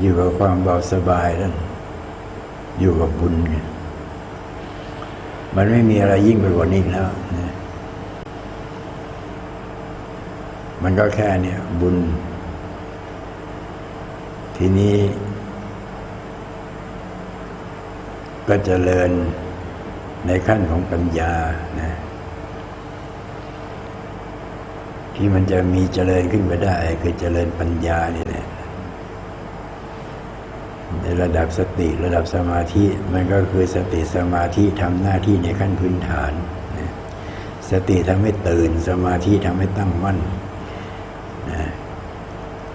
อยู่กับความเบาสบายนั่นอยู่กับบุญไงมันไม่มีอะไรยิ่งไปกว่านี้แล้วนมันก็แค่เนี่ยบุญ ทีนี้ ก็เจริญในขั้นของปัญญานะที่มันจะมีเจริญขึ้นไปได้ คือเจริญปัญญานี่แหละ ในระดับสติระดับสมาธิมันก็คือสติสมาธิทำหน้าที่ในขั้นพื้นฐานนะสติทำให้ตื่นสมาธิทำให้ตั้งมั่น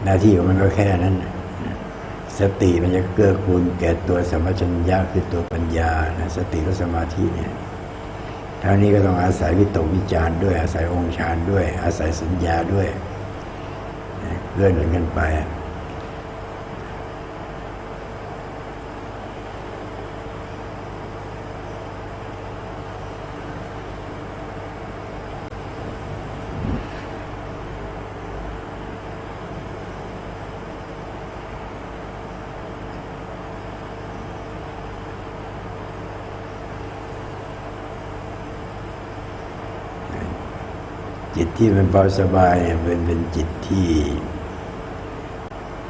หน้าที่ของมันก็แค่นั้น สติมันจะเกื้อกูลแก่ตัวสัมปชัญญะคือตัวปัญญานะสติและสมาธิเนี่ยทางนี้ก็ต้องอาศัยวิตกวิจาร์ด้วยอาศัยองค์ฌานด้วย อาศัยสัญญาด้วยเลื่อนหนุนกันไป จิตที่มันเบาสบายเป็นเป็นจิตที่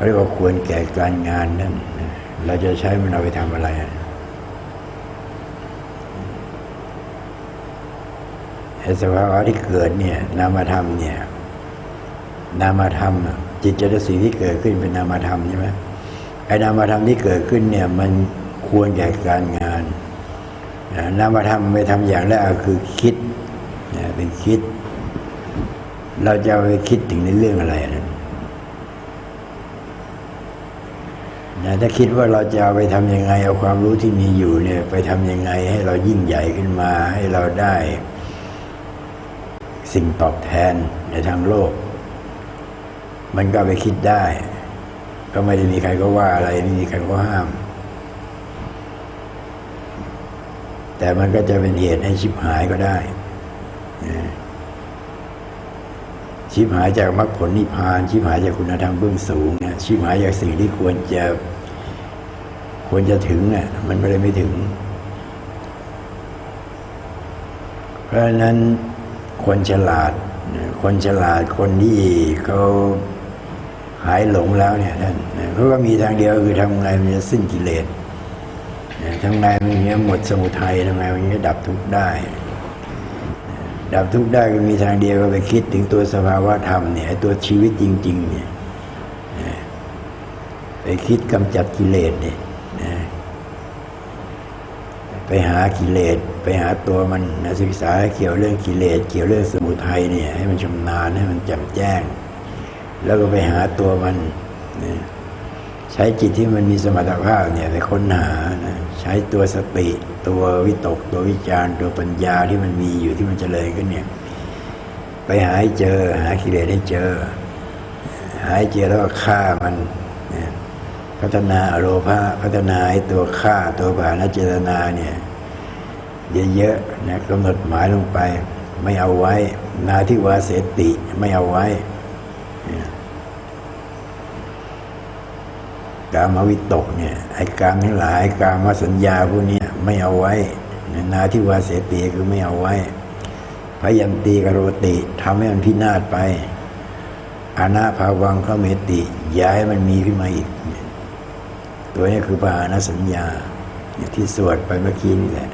เรียกว่าควรแก่การงานนั่นเราจะใช้มันเอาไปทำอะไรไอ้สภาวะที่เกิดเนี่ย นามธรรมเนี่ย นามธรรมจิตเจตสิกที่เกิดขึ้นเป็นนามธรรมใช่ไหมไอ้นามธรรมที่เกิดขึ้นเนี่ย มันควรแก่การงานนามธรรมไปทำอย่างแรกคือคิดเป็นคิด เราจะไปคิดถึงในเรื่องอะไรนะนะถ้าคิดว่าเราจะเอาไปทำยังไง เอาความรู้ที่มีอยู่เนี่ย ไปทำยังไงให้เรายิ่งใหญ่ขึ้นมา ให้เราได้ สิ่งตอบแทนในทางโลก มันก็ไปคิดได้ ก็ไม่ได้มีใครก็ว่าอะไรไม่มีใครก็ห้าม แต่มันก็จะเป็นเหตุให้ชิบหายก็ได้นะ ชิบหายจากมรรคผลนิพพานชิบหายจากคุณธรรมเบื้องสูงเนี่ยชิบหายจากสิ่งที่ควรจะควรจะถึงเนี่ยมันไม่ได้ไม่ถึง เพราะฉะนั้นคนฉลาด คนฉลาดคนที่เขาหายหลงแล้วเนี่ยท่านนะเขาก็มีทางเดียวคือทำไงมันจะสิ้นกิเลสทำไงมันจะหมดสมุทัยทำไงมันจะดับทุกข์ได้ ดับทุกข์ได้ก็มีทางเดียวก็ไปคิดถึงตัวสภาวะธรรมเนี่ยตัวชีวิตจริง ๆ เนี่ยไปคิดกำจัดกิเลสเนี่ยไปหากิเลสไปหาตัวมันนะศึกษาเกี่ยวเรื่องกิเลสเกี่ยวเรื่องสมุทัยเนี่ยให้มันชำนาญให้มันแจ่มแจ้ง แล้วก็ไปหาตัวมันใช้จิตที่มันมีสมรรถภาพเนี่ยไปค้นหานะ ใช้ตัวสติ ตัววิตก ตัววิจารณ์ตัวปัญญาที่มันมีอยู่ที่มันเจริญขึ้นเนี่ย ไปหาเจอ หากิเลสให้เจอ หาเจอแล้วก็ฆ่ามันพัฒนาอโลภะพัฒนาตัวฆ่าตัวบาณเจตนาเนี่ยเยอะๆนะกำหนดหมายลงไป ไม่เอาไว้ นาทิวาเสติไม่เอาไว้ กามวิตกเนี่ยไอ้กามทั้งหลายกามสัญญาพวกนี้ไม่เอาไว้นาที่วาเสติคือไม่เอาไว้พยันตีกโรติทำให้มันพินาศไปอาณาภาวังเขาเมติย้ายมันมีขึ้นมาอีก ตัวนี้คือปาณสัญญาที่สวดไปเมื่อกี้นี่แหละ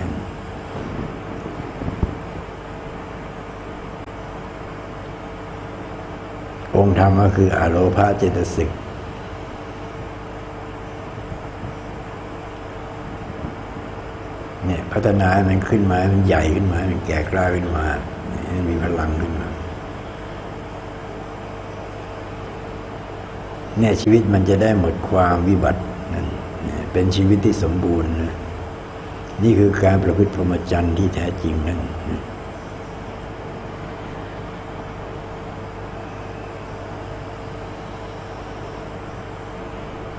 องค์ธรรมก็คืออโลภาเจตสิก เนี่ย พัฒนาให้มันขึ้นมาให้มันใหญ่ขึ้นมาให้มันแก่กล้าขึ้นมาให้มันมีพลังขึ้นมา เนี่ยชีวิตมันจะได้หมดความวิบัตินั่นเป็นชีวิตที่สมบูรณ์นะนี่คือการประพฤติพรหมจรรย์ที่แท้จริงนั่น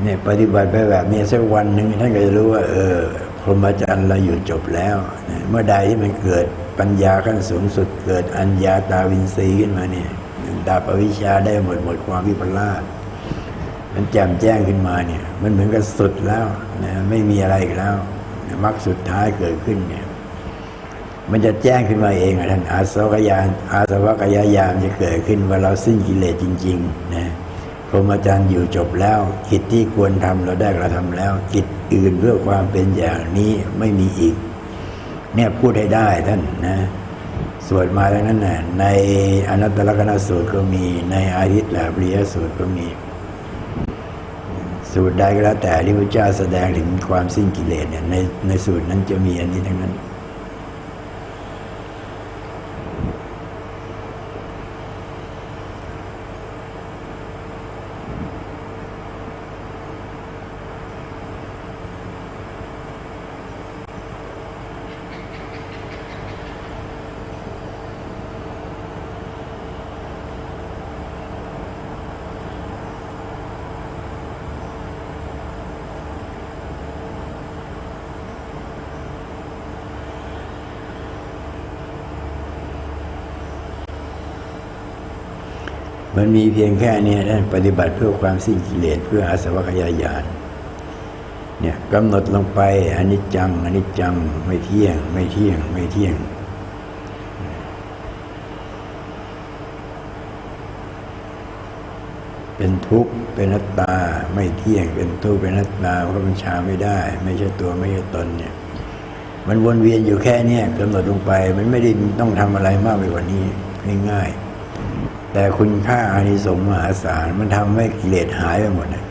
เนี่ยปฏิบัติไปแบบนี้สักวันหนึ่งท่านก็จะรู้ว่า เออ รหมจรรย์เราอยู่จบแล้วนะเมื่อใดที่มันเกิดปัญญาขั้นสูงสุดเกิดอัญญาตาวินทรีย์ขึ้นมาเนี่ยดับอวิชชาได้หมดหมดความวิปลาสมันแจ่มแจ้งขึ้นมาเนี่ย มันเหมือนกับสุดแล้วนะไม่มีอะไรอีกแล้วมรรคสุดท้ายเกิดขึ้นเนี่ย มันจะแจ้งขึ้นมาเองอะท่านอาสวกยานอาสวกยายามจะเกิดขึ้นว่าเราสิ้นกิเลสจริง ๆ นะพรหมจรรย์อยู่จบแล้ว กิจที่ควรทำเราได้กระทำแล้ว กิจ อื่นเพื่อความเป็นอย่างนี้ไม่มีอีก เนี่ยพูดให้ได้ท่านนะสวดมาแล้วนั้นน่ะในอนัตตลกนสูตรก็มี ในอาทิตย์และปริยสูตรก็มี สูตรใดก็แล้วแต่ที่พระเจ้าแสดงถึงความสิ้นกิเลสเนี่ยในในสูตรนั้นจะมีอันนี้ทั้งนั้น มันมีเพียงแค่เนี้ท่านปฏิบัติเพื่อความสิ้นกิเลสเพื่ออาสวัคยายานเนี่ยกำหนดลงไปอนิจจังอนิจจังไม่เที่ยง ไม่เที่ยง ไม่เที่ยง เป็นทุกข์เป็นนัตตา ไม่เที่ยง เป็นทุกข์เป็นนัตตามันก็บัญชาไม่ได้ ไม่ใช่ตัวไม่ใช่ตนเนี่ย มันวนเวียนอยู่แค่เนี้ยกำหนดลงไป มันไม่ได้ต้องทำอะไรมากไปกว่านี้ง่ายๆ แต่คุณค่าอานิสงส์มหาศาลมันทำให้กิเลสหายไปหมดนะ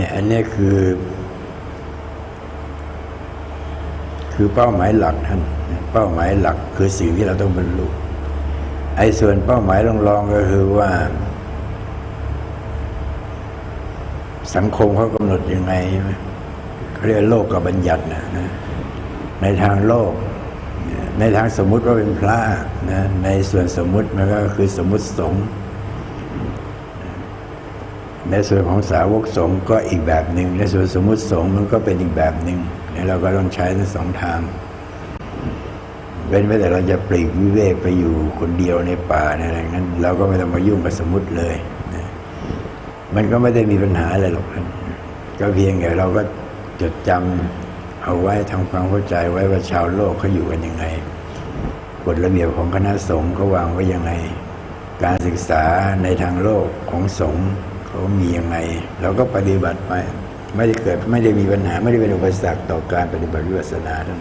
เนี่ยอันนี้คือ คือเป้าหมายหลักท่านเป้าหมายหลักคือสิ่งที่เราต้องบรรลุไอ้ส่วนเป้าหมายรองๆก็คือว่า สังคมเขากำหนดยังไงใช่ไหมเขาเรียกโลกกับบัญญัตินะนะในทางโลก ในทางสมมุติว่าเป็นพระนะในส่วนสมมุติมันก็คือสมมุติสงฆ์ ในส่วนของสาวกสงฆ์ก็อีกแบบหนึ่งในส่วนสมมุติสงฆ์มันก็เป็นอีกแบบหนึ่งเนี่ยเราก็ต้องใช้ทั้งสองทางเว้นไว้แต่เราจะปลีกวิเวกไปอยู่คนเดียวในป่าในอะไรงั้น เราก็ไม่ต้องมายุ่งกับสมมุติเลยนะมันก็ไม่ได้มีปัญหาอะไรหรอกก็เพียงแต่เราก็จดจำเอาไว้ทำความเข้าใจไว้ว่าชาวโลกเขาอยู่กันยังไงกฎระเบียบของคณะสงฆ์เขาวางไว้ยังไง การศึกษาในทางโลกของสงฆ์ เขามียังไง เราก็ปฏิบัติไป ไม่ได้เกิดไม่ได้มีปัญหา ไม่ได้เป็นอุปสรรคต่อการปฏิบัติวิปัสสนาท่าน